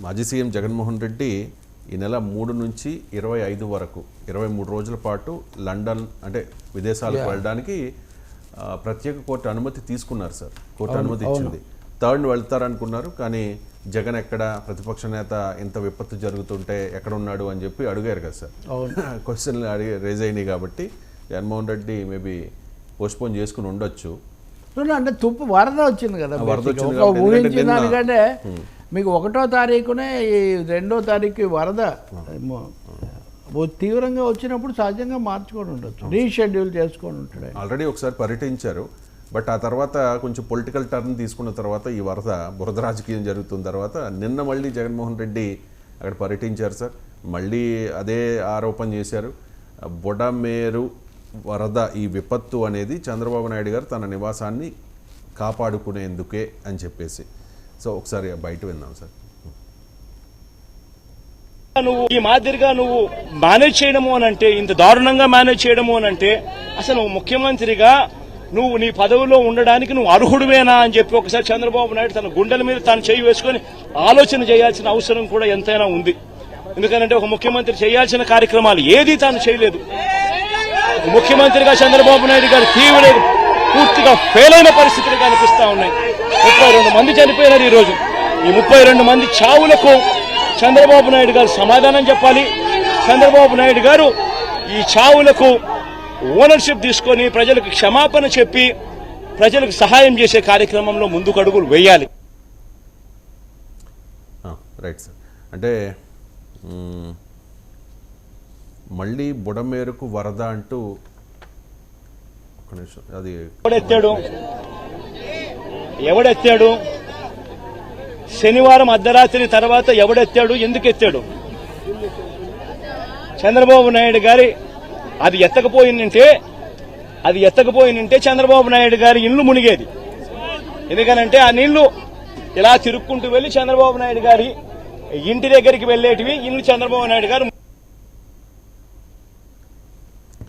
మాజీ సీఎం జగన్మోహన్ రెడ్డి ఈ నెల మూడు నుంచి ఇరవై ఐదు వరకు ఇరవై మూడు రోజుల పాటు లండన్ అంటే విదేశాలకు వెళ్ళడానికి ప్రత్యేక కోర్టు అనుమతి తీసుకున్నారు సార్. కోర్టు అనుమతి ఇచ్చింది. థర్డ్ వెళ్తారనుకున్నారు కానీ జగన్ ఎక్కడ ప్రతిపక్ష నేత ఇంత విపత్తు జరుగుతుంటే ఎక్కడ ఉన్నాడు అని చెప్పి అడిగారు కదా సార్. క్వశ్చన్లు అడిగి రేజ్ అయినాయి కాబట్టి జగన్మోహన్ రెడ్డి మేబీ పోస్ట్పోన్ చేసుకుని ఉండొచ్చు. అంటే తుప్పు వరద వచ్చింది కదా వరద. వచ్చింది ఎందుకంటే మీకు ఒకటో తారీఖునే ఈ రెండో తారీఖు వరద తీవ్రంగా వచ్చినప్పుడు సహజంగా మార్చుకొని ఉండొచ్చు రీషెడ్యూల్ చేసుకొని ఉంటాడు. ఆల్రెడీ ఒకసారి పర్యటించారు బట్ ఆ తర్వాత కొంచెం పొలిటికల్ టర్న్ తీసుకున్న తర్వాత ఈ వరద బురద రాజకీయం జరుగుతున్న తర్వాత నిన్న మళ్ళీ జగన్మోహన్ రెడ్డి అక్కడ పర్యటించారు సార్. మళ్ళీ అదే ఆరోపణ చేశారు. బొడమేరు వరద ఈ విపత్తు అనేది చంద్రబాబు నాయుడు గారు తన నివాసాన్ని కాపాడుకునేందుకే అని చెప్పేసి. సో ఒకసారి బయట విందాం సార్. నువ్వు ఈ మాదిరిగా నువ్వు మేనేజ్ చేయడము అని అంటే ఇంత దారుణంగా మేనేజ్ చేయడము అని అంటే అసలు ముఖ్యమంత్రిగా నువ్వు నీ పదవిలో ఉండడానికి నువ్వు అర్హుడువేనా అని చెప్పి ఒకసారి చంద్రబాబు నాయుడు తన గుండెల మీద తాను చేయి వేసుకొని ఆలోచన చేయాల్సిన అవసరం కూడా ఎంతైనా ఉంది. ఎందుకంటే ఒక ముఖ్యమంత్రి చేయాల్సిన కార్యక్రమాలు ఏది తాను చేయలేదు. ముఖ్యమంత్రిగా చంద్రబాబు నాయుడు గారు తీవ్ర పూర్తిగా ఫెయిల్ అయిన పరిస్థితులు కనిపిస్తా ఉన్నాయి. ముప్పై రెండు మంది చనిపోయినారు ఈ రోజు. ఈ ముప్పై రెండు మంది చావులకు చంద్రబాబు నాయుడు గారు సమాధానం చెప్పాలి. చంద్రబాబు నాయుడు గారు ఈ చావులకు ఓనర్షిప్ తీసుకొని ప్రజలకు క్షమాపణ చెప్పి ప్రజలకు సహాయం చేసే కార్యక్రమంలో ముందుకు అడుగులు వేయాలి. Right sir. అంటే మళ్ళీ బుడమేరుకు వరద అంటూ ఒక నిమిషం అది ఎవడెత్తాడు? ఎవడెత్తాడు? శనివారం అర్ధరాత్రి తర్వాత ఎవడెత్తాడు? ఎందుకు ఎత్తాడు చంద్రబాబు నాయుడు గారి అది ఎత్తకపోయిందంటే అది ఎత్తకపోయిందంటే చంద్రబాబు నాయుడు గారి ఇల్లు మునిగేది. ఎందుకనంటే ఆ నీళ్ళు ఇలా తిరుక్కుంటూ వెళ్ళి చంద్రబాబు నాయుడు గారి ఇంటి దగ్గరికి వెళ్ళేటివి ఇల్లు చంద్రబాబు నాయుడు గారు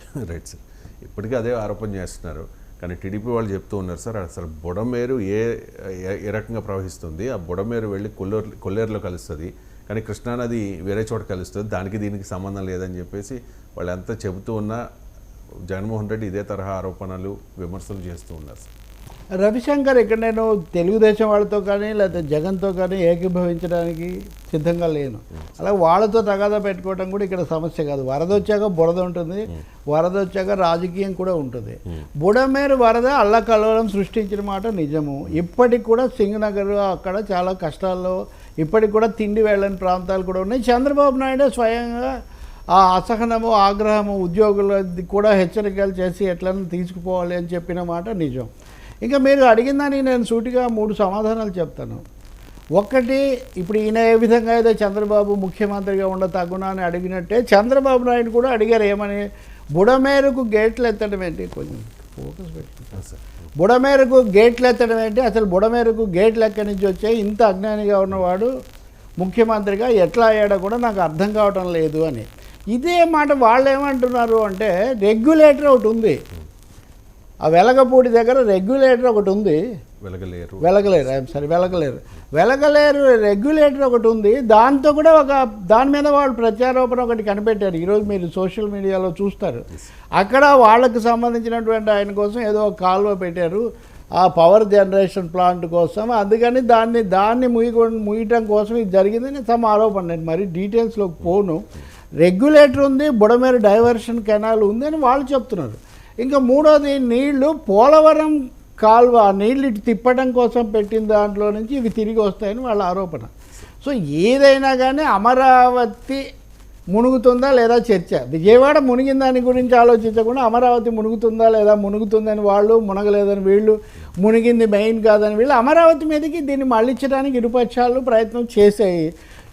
రైట్ సార్. ఇప్పటికీ అదే ఆరోపణ చేస్తున్నారు. కానీ టీడీపీ వాళ్ళు చెప్తూ ఉన్నారు సార్ అసలు బుడమేరు ఏ ఏ- రకంగా ప్రవహిస్తుంది? ఆ బుడమేరు వెళ్ళి కొల్లేరు కొల్లేరులో కలుస్తుంది. కానీ కృష్ణానది వేరే చోట కలుస్తుంది. దానికి దీనికి సంబంధం లేదని చెప్పేసి వాళ్ళంతా చెబుతూ ఉన్నా జగన్మోహన్ రెడ్డి ఇదే తరహా ఆరోపణలు విమర్శలు చేస్తూ ఉన్నారు సార్. రవిశంకర్ ఇక్కడ నేను తెలుగుదేశం వాళ్ళతో కానీ లేకపోతే జగన్తో కానీ ఏకీభవించడానికి సిద్ధంగా లేను. అలా వాళ్ళతో తగాదా పెట్టుకోవడం కూడా ఇక్కడ సమస్య కాదు. వరద వచ్చాక బురద ఉంటుంది. వరద వచ్చాక రాజకీయం కూడా ఉంటుంది. బుడమేరు వరద అల్లకల్లోలం సృష్టించిన మాట నిజము. ఇప్పటికి కూడా సింగనగర్ అక్కడ చాలా కష్టాల్లో ఇప్పటికి కూడా తిండి వెళ్ళని ప్రాంతాలు కూడా ఉన్నాయి. చంద్రబాబు నాయుడు స్వయంగా ఆ అసహనము ఆగ్రహము ఉద్యోగులది కూడా హెచ్చరికలు చేసి ఎట్లన్నా తీసుకుపోవాలి అని చెప్పిన మాట నిజం. ఇంకా మీరు అడిగిన దానికి నేను సూటిగా మూడు సమాధానాలు చెప్తాను. ఒకటి ఇప్పుడు ఈయన ఏ విధంగా అయితే చంద్రబాబు ముఖ్యమంత్రిగా ఉండ తగునా అని అడిగినట్టే చంద్రబాబు నాయుడు కూడా అడిగారు ఏమని? బుడమేరకు గేట్లు ఎత్తడం ఏంటి? కొంచెం ఫోకస్ పెట్టి సార్ బుడమేరకు గేట్లు ఎత్తడం ఏంటి? అసలు బుడమేరకు గేట్లు ఎక్కడి నుంచి వచ్చాయి? ఇంత అజ్ఞానిగా ఉన్నవాడు ముఖ్యమంత్రిగా ఎట్లా అయ్యాడో కూడా నాకు అర్థం కావటం లేదు అని. ఇదే మాట వాళ్ళు ఏమంటున్నారు అంటే రెగ్యులేటర్ ఒకటి ఉంది. ఆ వెలగపూడి దగ్గర రెగ్యులేటర్ ఒకటి ఉంది. వెలగలేరు. వెలగలేరు ఐఎమ్ సారీ వెలగలేరు. వెలగలేరు రెగ్యులేటర్ ఒకటి ఉంది. దాంతో కూడా ఒక దాని మీద వాళ్ళు ప్రత్యారోపణ ఒకటి కనిపెట్టారు. ఈరోజు మీరు సోషల్ మీడియాలో చూస్తారు. అక్కడ వాళ్ళకి సంబంధించినటువంటి ఆయన కోసం ఏదో ఒక కాలువ పెట్టారు. ఆ పవర్ జనరేషన్ ప్లాంట్ కోసం. అందుకని దాన్ని దాన్ని ముయ్యకొ ముయ్యటం కోసం ఇది జరిగిందని తమ ఆరోపణ. నేను మరి డీటెయిల్స్లోకి పోను. రెగ్యులేటర్ ఉంది బుడమేరు డైవర్షన్ కెనాల్ ఉంది అని వాళ్ళు చెప్తున్నారు. ఇంకా మూడోది నీళ్ళు పోలవరం కాలువ నీళ్ళు ఇటు తిప్పడం కోసం పెట్టిన దాంట్లో నుంచి ఇవి తిరిగి వస్తాయని వాళ్ళ ఆరోపణ. సో ఏదైనా కానీ అమరావతి మునుగుతుందా లేదా చర్చ? విజయవాడ మునిగిన దాని గురించి ఆలోచించకుండా అమరావతి మునుగుతుందా లేదా మునుగుతుందని వాళ్ళు మునగలేదని వీళ్ళు మునిగింది మెయిన్ కాదని వీళ్ళు అమరావతి మీదకి దీన్ని మళ్ళించడానికి ఇరుపక్షాలు ప్రయత్నం చేశాయి.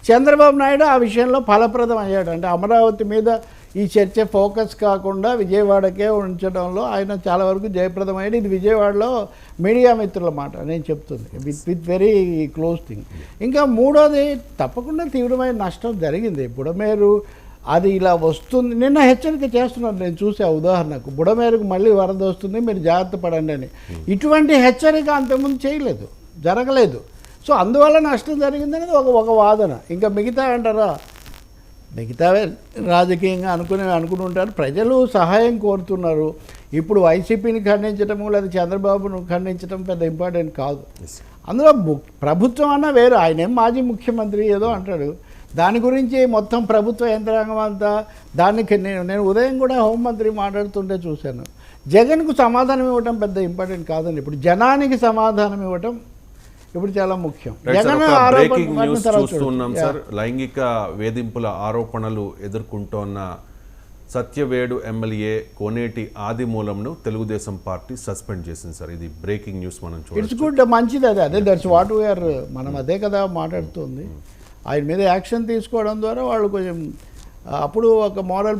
చంద్రబాబు నాయుడు ఆ విషయంలో ఫలప్రదం అయ్యాడు. అంటే అమరావతి మీద ఈ చర్చ ఫోకస్ కాకుండా విజయవాడకే ఉంచడంలో ఆయన చాలా వరకు జయప్రదమైంది ఇది విజయవాడలో మీడియా మిత్రుల మాట నేను చెప్తుంది. With with very close thing ఇంకా మూడోది తప్పకుండా తీవ్రమైన నష్టం జరిగింది. బుడమేరు అది ఇలా వస్తుంది. నిన్న హెచ్చరిక చేస్తున్నాను నేను చూసే ఉదాహరణకు బుడమేరుకు మళ్ళీ వరద వస్తుంది. మీరు జాగ్రత్త పడండి అని. ఇటువంటి హెచ్చరిక అంతకుముందు చేయలేదు. జరగలేదు. సో అందువల్ల నష్టం జరిగిందనేది ఒక ఒక వాదన. ఇంకా మిగతా అంటారా? మిగతావే రాజకీయంగా అనుకునే అనుకుని ఉంటారు. ప్రజలు సహాయం కోరుతున్నారు. ఇప్పుడు వైసీపీని ఖండించడము లేదా చంద్రబాబును ఖండించడం పెద్ద ఇంపార్టెంట్ కాదు. అందులో ప్రభుత్వం అన్న వేరు. ఆయన ఏం మాజీ ముఖ్యమంత్రి ఏదో అంటాడు. దాని గురించి మొత్తం ప్రభుత్వ యంత్రాంగం అంతా దానికి నేను నేను ఉదయం కూడా హోంమంత్రి మాట్లాడుతుంటే చూశాను. జగన్కు సమాధానం ఇవ్వడం పెద్ద ఇంపార్టెంట్ కాదండి. ఇప్పుడు జనానికి సమాధానం ఇవ్వటం ఇప్పుడు చాలా ముఖ్యం. బ్రేకింగ్ వాటిని న్యూస్ తర్వాత చూస్తూ ఉన్నాం చూడొచ్చు. సార్ లైంగిక వేధింపుల ఆరోపణలు ఎదుర్కొంటోన్న సత్యవేడు ఎమ్మెల్యే కోనేటి ఆదిమూలంను తెలుగుదేశం పార్టీ సస్పెండ్ చేసింది సార్ ఇది బ్రేకింగ్ న్యూస్ మనం ఇట్స్ గుడ్ మంచిది అదే. అదే దట్స్ వాట్ వీఆర్ మనం అదే కదా మాట్లాడుతుంది. ఆయన మీద యాక్షన్ తీసుకోవడం ద్వారా వాళ్ళు కొంచెం అప్పుడు ఒక మోరల్